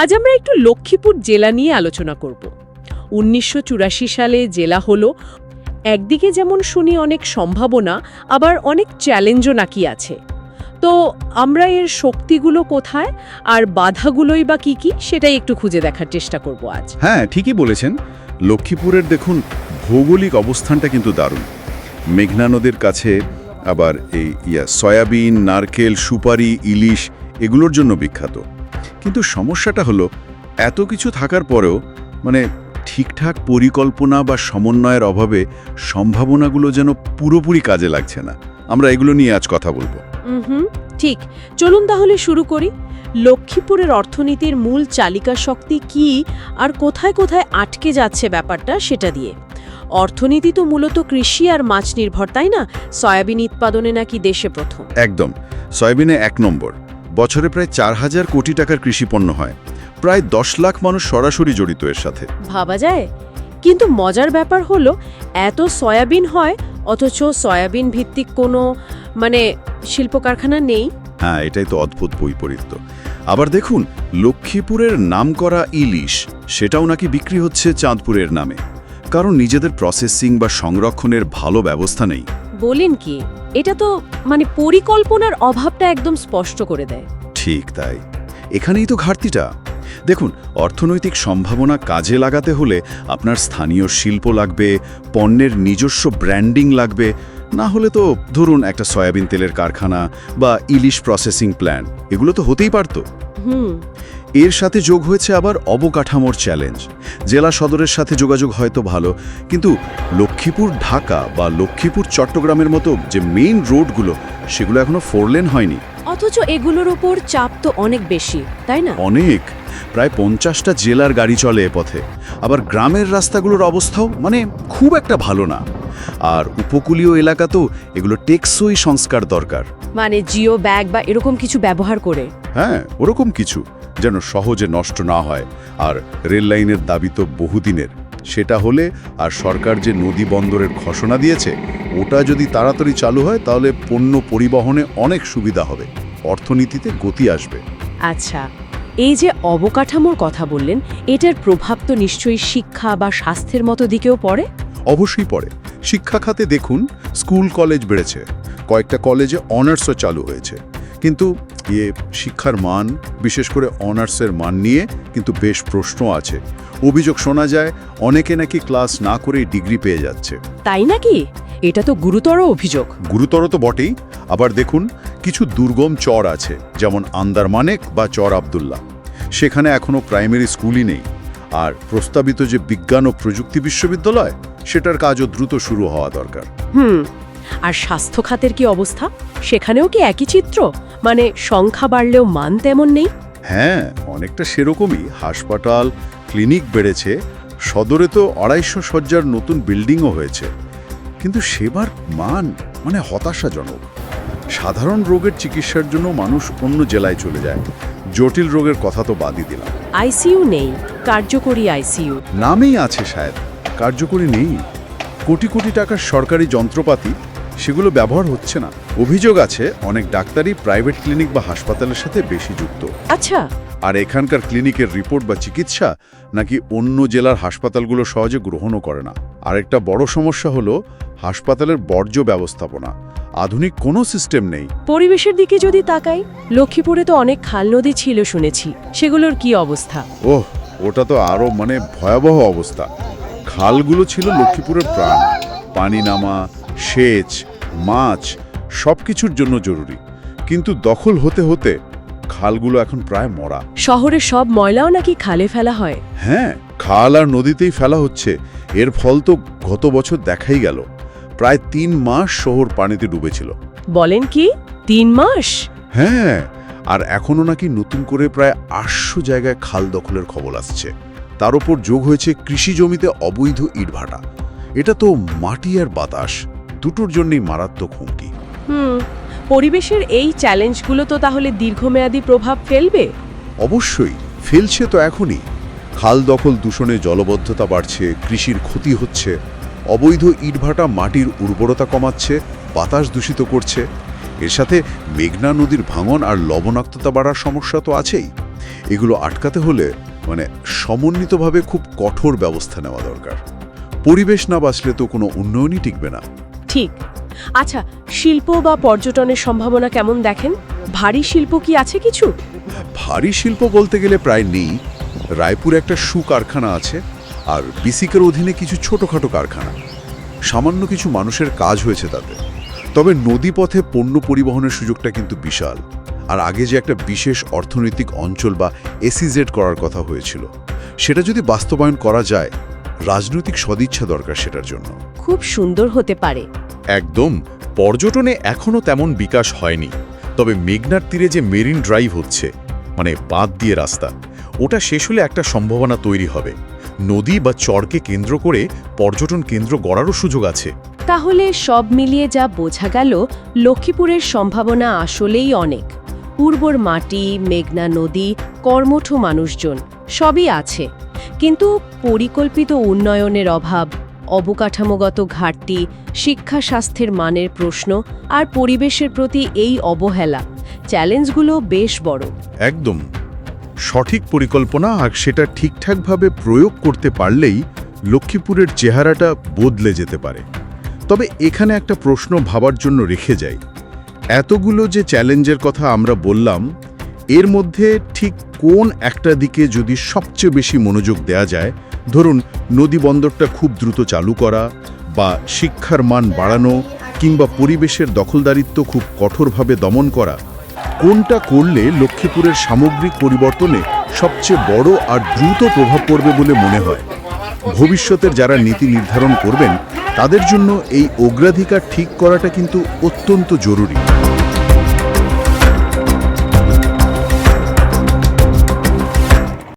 আজ আমরা একটু লক্ষ্মীপুর জেলা নিয়ে আলোচনা করব। উনিশশো চুরাশি সালে জেলা হলো। একদিকে যেমন শুনি অনেক সম্ভাবনা, আবার অনেক চ্যালেঞ্জও নাকি আছে। তো আমরা এর শক্তিগুলো কোথায় আর বাধাগুলোই বা কি কি সেটাই একটু খুঁজে দেখার চেষ্টা করব আজ। হ্যাঁ ঠিকই বলেছেন। লক্ষ্মীপুরের দেখুন, ভৌগোলিক অবস্থানটা কিন্তু দারুণ। মেঘনা নদীর কাছে, আবার এই ইয়া, সয়াবিন, নারকেল, সুপারি, ইলিশ, এগুলোর জন্য বিখ্যাত। কিন্তু সমস্যাটা হলো এত কিছু থাকার পরেও মানে ঠিকঠাক পরিকল্পনা বা সমন্বয়ের অভাবে সম্ভাবনাগুলো যেন পুরোপুরি কাজে লাগছে না। আমরা এগুলো নিয়ে আজ কথা বলব। হুম ঠিক। চলুন তাহলে শুরু করি। লক্ষ্মীপুরের অর্থনীতির মূল চালিকা শক্তি কি আর কোথায় কোথায় আটকে যাচ্ছে ব্যাপারটা সেটা দিয়ে। অর্থনীতি তো মূলত কৃষি আর মাছ নির্ভর তাই না? সয়াবিন উৎপাদনে নাকি দেশে প্রথম। একদম। সয়াবিনে এক নম্বর। বছরে প্রায় চার হাজার কোটি টাকার কৃষিপণ্য হয়। প্রায় দশ লাখ মানুষ সরাসরি জড়িত এর সাথে। ভাবা যায়? কিন্তু মজার ব্যাপার হলো এত সয়াবিন হয় অথচ সয়াবিন ভিত্তিক কোনো মানে শিল্প কারখানা নেই। হ্যাঁ এটাই তো অদ্ভুত বৈপরীত্য। আবার দেখুন লক্ষ্মীপুরের নামকরা ইলিশ সেটাও নাকি বিক্রি হচ্ছে চাঁদপুরের নামে। কারণ নিজেদের প্রসেসিং বা সংরক্ষণের ভালো ব্যবস্থা নেই। বলেন কি এটা তো মানে পরিকল্পনার অভাবটা একদম স্পষ্ট করে দেয়। ঠিক তাই। এখানেই তো ঘাটতিটা। দেখুন অর্থনৈতিক সম্ভাবনা কাজে লাগাতে হলে আপনার স্থানীয় শিল্প লাগবে পণ্যের নিজস্ব ব্র্যান্ডিং লাগবে না হলে তো ধরুন একটা সয়াবিন তেলের কারখানা বা ইলিশ প্রসেসিং প্ল্যান এগুলো তো হতেই পারতো। হুম। এর সাথে যোগ হয়েছে আবার অবকাঠামোর চ্যালেঞ্জ। জেলা সদরের সাথে যোগাযোগ হয়তো ভালো কিন্তু লক্ষ্মীপুর ঢাকা বা লক্ষ্মীপুর চট্টগ্রামের মতো যে মেইন রোডগুলো সেগুলো এখনও ফোরলেন হয়নি। অথচ এগুলোর ওপর চাপ তো অনেক বেশি তাই না? অনেক। প্রায় পঞ্চাশটা জেলার গাড়ি চলে এ পথে। আবার গ্রামের রাস্তাগুলোর অবস্থাও মানে খুব একটা ভালো না। আর উপকূলীয় এলাকা তো এগুলো টেকসই সংস্কার দরকার। মানে জিও ব্যাগ বা এরকম কিছু ব্যবহার করে? হ্যাঁ ওরকম কিছু। যেন সহজে নষ্ট না হয়। আর রেল লাইনের দাবি তো বহুদিনের। সেটা হলে আর সরকার যে নদী বন্দরের ঘোষণা দিয়েছে ওটা যদি তাড়াতাড়ি চালু হয় তাহলে পণ্য পরিবহনে অনেক সুবিধা হবে। অর্থনীতিতে গতি আসবে। আচ্ছা এই যে অবকাঠামোর কথা বললেন এটার প্রভাব তো নিশ্চয়ই শিক্ষা বা স্বাস্থ্যের মতো দিকেও পড়ে? অবশ্যই পড়ে। শিক্ষা খাতে দেখুন স্কুল কলেজ বেড়েছে। কয়েকটা কলেজে অনার্সও চালু হয়েছে। কিন্তু ইয়ে শিক্ষার মান বিশেষ করে অনার্সের মান নিয়ে কিন্তু বেশ প্রশ্ন আছে। অভিযোগ শোনা যায় অনেকে নাকি ক্লাস না করেই ডিগ্রি পেয়ে যাচ্ছে। তাই নাকি? এটা তো গুরুতর অভিযোগ। গুরুতর তো বটেই। আবার দেখুন কিছু দুর্গম চর আছে যেমন আন্দারমানেক বা চর আবদুল্লাহ। সেখানে এখনও প্রাইমারি স্কুলই নেই। আর প্রস্তাবিত যে বিজ্ঞান ও প্রযুক্তি বিশ্ববিদ্যালয় সেটার কাজও দ্রুত শুরু হওয়া দরকার। হুম আর স্বাস্থ্য খাতের কি অবস্থা? সেখানেও কি একই চিত্র? মানে সংখ্যা বাড়লেও মান তেমন নেই? হ্যাঁ অনেকটা সেরকমই। হাসপাতাল ক্লিনিক বেড়েছে। সদরে তো আড়াইশো শয্যার নতুন বিল্ডিংও হয়েছে। কিন্তু সেবার মান মানে হতাশাজনক। সাধারণ রোগের চিকিৎসার জন্য মানুষ অন্য জেলায় চলে যায়। জটিল রোগের কথা তো বাদই দিলাম। আইসিইউ নেই। কার্যকরী আইসিইউ। নামেই আছে শায়দ। কার্যকরী নেই। কোটি কোটি টাকার সরকারি যন্ত্রপাতি সেগুলো ব্যবহার হচ্ছে না। অভিযোগ আছে অনেক ডাক্তারই প্রাইভেট ক্লিনিক বা হাসপাতালের সাথে বেশি যুক্ত। আচ্ছা। আর এখানকার ক্লিনিকের রিপোর্ট বা চিকিৎসা নাকি অন্য জেলার হাসপাতালগুলো সহজে গ্রহণও করে না। আরেকটা বড় সমস্যা হলো হাসপাতালের বর্জ্য ব্যবস্থাপনা। আধুনিক কোনো সিস্টেম নেই। পরিবেশের দিকে যদি তাকাই লক্ষ্মীপুরে তো অনেক খাল নদী ছিল শুনেছি। সেগুলোর কি অবস্থা? ওহ ওটা তো আরও মানে ভয়াবহ অবস্থা। খালগুলো ছিল লক্ষ্মীপুরের প্রাণ। পানি নামা সেচ মাছ সব কিছুর জন্য জরুরি। কিন্তু দখল হতে হতে খালগুলো এখন প্রায় মরা। শহরে সব ময়লাও নাকি খালে ফেলা হয়? হ্যাঁ খাল আর নদীতেই ফেলা হচ্ছে। এর ফল তো গত বছর দেখাই গেল। প্রায় তিন মাস শহর পানিতে ডুবেছিল। বলেন কি? তিন মাস? হ্যাঁ আর এখনও নাকি নতুন করে প্রায় আটশো জায়গায় খাল দখলের খবর আসছে। তার উপর যোগ হয়েছে কৃষি জমিতে অবৈধ ইটভাটা। এটা তো মাটি আর বাতাস। দুটোর জন্যই মারাত্মক হুমকি। হুম পরিবেশের এই চ্যালেঞ্জগুলো তো তাহলে দীর্ঘমেয়াদী প্রভাব ফেলবে? অবশ্যই ফেলছে তো এখনই। খাল দখল দূষণে জলবদ্ধতা বাড়ছে কৃষির ক্ষতি হচ্ছে অবৈধ ইটভাটা মাটির উর্বরতা কমাচ্ছে বাতাস দূষিত করছে। এর সাথে মেঘনা নদীর ভাঙন আর লবণাক্ততা বাড়ার সমস্যা তো আছেই। এগুলো আটকাতে হলে মানে সমন্বিতভাবে খুব কঠোর ব্যবস্থা নেওয়া দরকার। পরিবেশ না বাঁচলে তো কোনো উন্নয়নই টিকবে না। ঠিক। আচ্ছা শিল্প বা পর্যটনের সম্ভাবনা কেমন দেখেন? ভারী শিল্প কি আছে কিছু? ভারী শিল্প বলতে গেলে প্রায় নেই। রায়পুরে একটা শু কারখানা আছে আর বিসিকের অধীনে কিছু ছোটখাটো কারখানা। সামান্য কিছু মানুষের কাজ হয়েছে তাতে। তবে নদীপথে পণ্য পরিবহনের সুযোগটা কিন্তু বিশাল। আর আগে যে একটা বিশেষ অর্থনৈতিক অঞ্চল বা এসিজেড করার কথা হয়েছিল সেটা যদি বাস্তবায়ন করা যায় রাজনৈতিক সদিচ্ছা দরকার সেটার জন্য। খুব সুন্দর হতে পারে। একদম, পর্যটনে এখনও তেমন বিকাশ হয়নি। তবে মেঘনার তীরে যে মেরিন ড্রাইভ হচ্ছে মানে বাঁধ দিয়ে রাস্তা, ওটা শেষ হলে একটা সম্ভাবনা তৈরি হবে। নদী বা চরকে কেন্দ্র করে পর্যটন কেন্দ্র গড়ারও সুযোগ আছে। তাহলে সব মিলিয়ে যা বোঝা গেল, লক্ষ্মীপুরের সম্ভাবনা আসলেই অনেক। উর্বর মাটি, মেঘনা নদী, কর্মঠ মানুষজন, সবই আছে। কিন্তু পরিকল্পিত উন্নয়নের অভাব অবকাঠামোগত ঘাটতি, শিক্ষা স্বাস্থ্যের মানের প্রশ্ন আর পরিবেশের প্রতি এই অবহেলা। চ্যালেঞ্জগুলো বেশ বড়। একদম। সঠিক পরিকল্পনা আর সেটা ঠিকঠাকভাবে প্রয়োগ করতে পারলেই লক্ষ্মীপুরের চেহারাটা বদলে যেতে পারে। তবে এখানে একটা প্রশ্ন ভাবার জন্য রেখে যাই। এতগুলো যে চ্যালেঞ্জের কথা আমরা বললাম, এর মধ্যে ঠিক কোন একটা দিকে যদি সবচেয়ে বেশি মনোযোগ দেয়া যায় ধরুন নদী বন্দরটা খুব দ্রুত চালু করা বা শিক্ষার মান বাড়ানো কিংবা পরিবেশের দখলদারিত্ব খুব কঠোরভাবে দমন করা, কোনটা করলে লক্ষ্মীপুরের সামগ্রিক পরিবর্তনে সবচেয়ে বড় আর দ্রুত প্রভাব পড়বে বলে মনে হয়? ভবিষ্যতের যারা নীতি নির্ধারণ করবেন, তাদের জন্য এই অগ্রাধিকার ঠিক করাটা কিন্তু অত্যন্ত জরুরি।